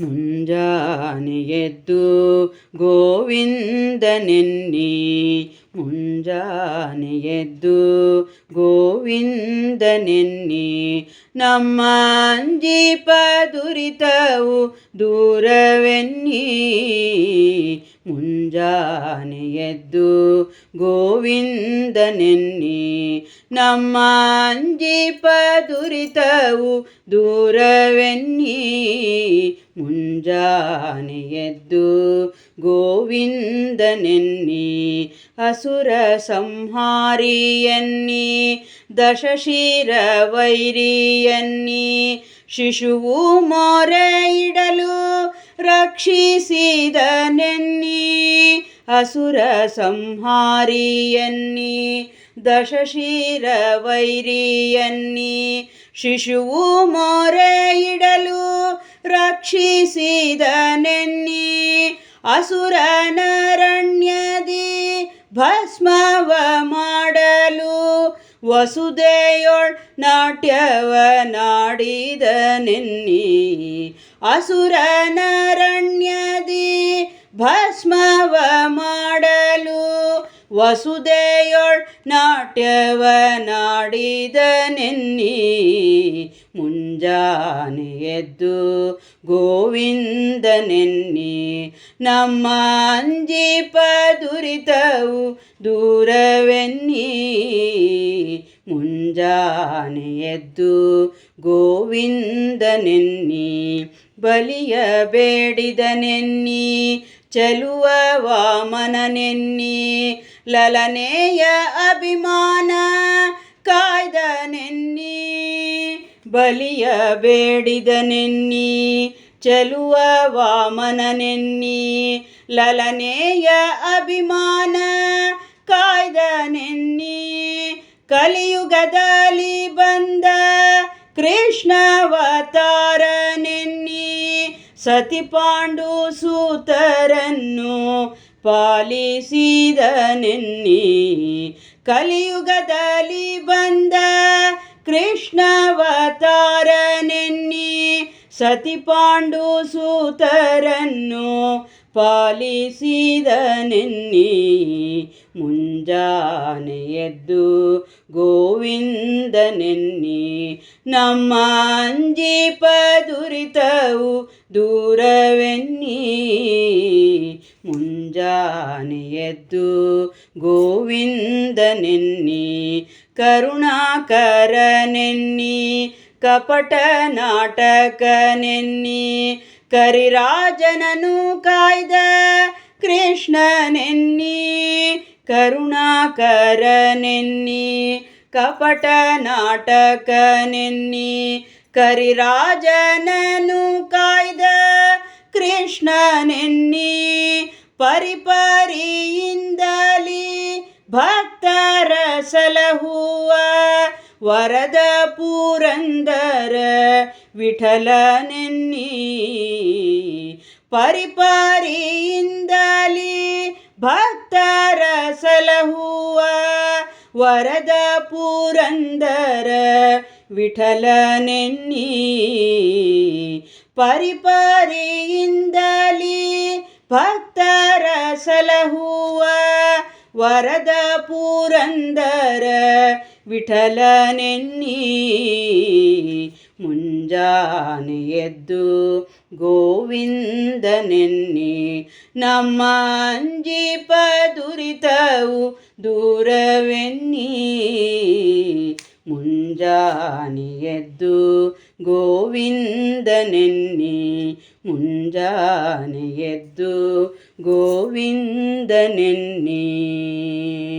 ಮುಂಜಾನೆ ಎದ್ದು ಗೋವಿಂದನೆನ್ನಿ. ಮುಂಜಾನೆ ಎದ್ದು ಗೋವಿಂದನೆನ್ನಿ. ನಮ್ಮ ಅಂಜೀಪ ದುರಿತವು ದೂರವೆನ್ನಿ. ಮುಂಜಾನೆ ಎದ್ದು ಗೋವಿಂದನೆನ್ನಿ. ನಮ್ಮ ಪದುರಿತವು ದುರಿತವು ದೂರವೆನ್ನಿ. ಮುಂಜಾನೆ ಎದ್ದು ಗೋವಿಂದನೆನ್ನಿ. ಅಸುರ ಸಂಹಾರಿಯನ್ನಿ. ದಶಶೀರ ವೈರಿಯನ್ನಿ. ಶಿಶುವು ಮೊರೆ ಇಡಲು ರಕ್ಷಿಸಿದನೆನ್ನಿ ಅಸುರ ಸಂಹಾರಿಯನ್ನಿ ದಶಶೀರ ವೈರಿಯನ್ನಿ ಶಿಶುವು ಮೊರೆ ಇಡಲು ರಕ್ಷಿಸಿದನೆನ್ನಿ ಅಸುರನರಣ್ಯದಿ ಭಸ್ಮ ವಸುದೆಯೊಳ್ ನಾಟ್ಯವ ನಾಡಿದನೆನ್ನಿ ಅಸುರನರಣ್ಯದಿ ಭಸ್ಮವ ಮಾಡಲು ವಸುದೆಯೊಳ್ ನಾಟ್ಯವ ನಾಡಿದನೆನ್ನಿ ಮುಂಜಾನೆ ಎದ್ದು ಗೋವಿಂದನೆನ್ನಿ. ನಮ್ಮ ಅಂಜೀಪ ದುರಿತವು ದೂರವೆನ್ನಿ. ಮುಂಜಾನೆ ಎದ್ದು ಗೋವಿಂದನೆನ್ನಿ, ಬಲಿಯ ಬೇಡಿದನೆನ್ನಿ, ಚಲುವ ವಾಮನನೆನ್ನಿ, ಲಲನೆಯ ಅಭಿಮಾನ ಕಾಯ್ದನೆನ್ನಿ, ಬಲಿಯ ಬೇಡಿದನೆನ್ನಿ, ಚಲುವ ವಾಮನನೆನ್ನಿ, ಲಲನೆಯ ಅಭಿಮಾನ ಕಲಿಯುಗದಲ್ಲಿ ಬಂದ ಕೃಷ್ಣವತಾರನೆನ್ನಿ ಸತಿ ಪಾಂಡು ಸೂತರನ್ನು ಪಾಲಿಸಿದನೆನ್ನಿ. ಕಲಿಯುಗದಲ್ಲಿ ಬಂದ ಕೃಷ್ಣವತಾರನೆನ್ನಿ ಸತಿ ಪಾಂಡು ಸೂತರನ್ನು ಪಾಲಿಸಿದನೆನ್ನಿ. ಮುಂಜಾನೆ ಎದ್ದು ಗೋವಿಂದನೆನ್ನಿ. ನಮ್ಮ ಅಂಜೀಪ ದುರಿತವು ದೂರವೆನ್ನಿ. ಮುಂಜಾನೆ ಎದ್ದು ಕರುಣಾಕರ ಕರುಣಾಕರನೆನ್ನಿ. ಕಪಟ ನಾಟಕನೆನ್ನಿ ಕರಿರಾಜನನು ಕಾಯ್ದ ಕೃಷ್ಣನೆನ್ನಿ ಕರುಣಾಕರನೆನ್ನಿ ಕಪಟ ನಾಟಕನೆನ್ನಿ ಕರಿರಾಜನನು ಕಾಯ್ದ ಕೃಷ್ಣನೆನ್ನಿ ಪರಿಪರಿಯಿಂದಲಿ ವರದ ಪುರಂದರ ವಿಠಲನೆನ್ನಿ ಪರಿಪರಿಯಿಂದಲಿ ಭಕ್ತರ ಸಲಹುವ ವರದ ಪುರಂದರ ವಿಠಲನೆನ್ನಿ ಪರಿಪರಿಯಿಂದಲಿ ಭಕ್ತರ ಸಲಹುವ ವರದ ಪುರಂದರ ವಿಠಲನೆನ್ನಿ ಮುಂಜಾನೆ ಎದ್ದು ಗೋವಿಂದನೆನ್ನಿ. ನಮ್ಮ ಅಂಜೀಪ ದುರಿತವು ದೂರವೆನ್ನಿ. ಮುಂಜಾನೆ ಎದ್ದು ಗೋವಿಂದನೆನ್ನಿ. ಮುಂಜಾನೆ ಎದ್ದು ಗೋವಿಂದನೆನ್ನಿ.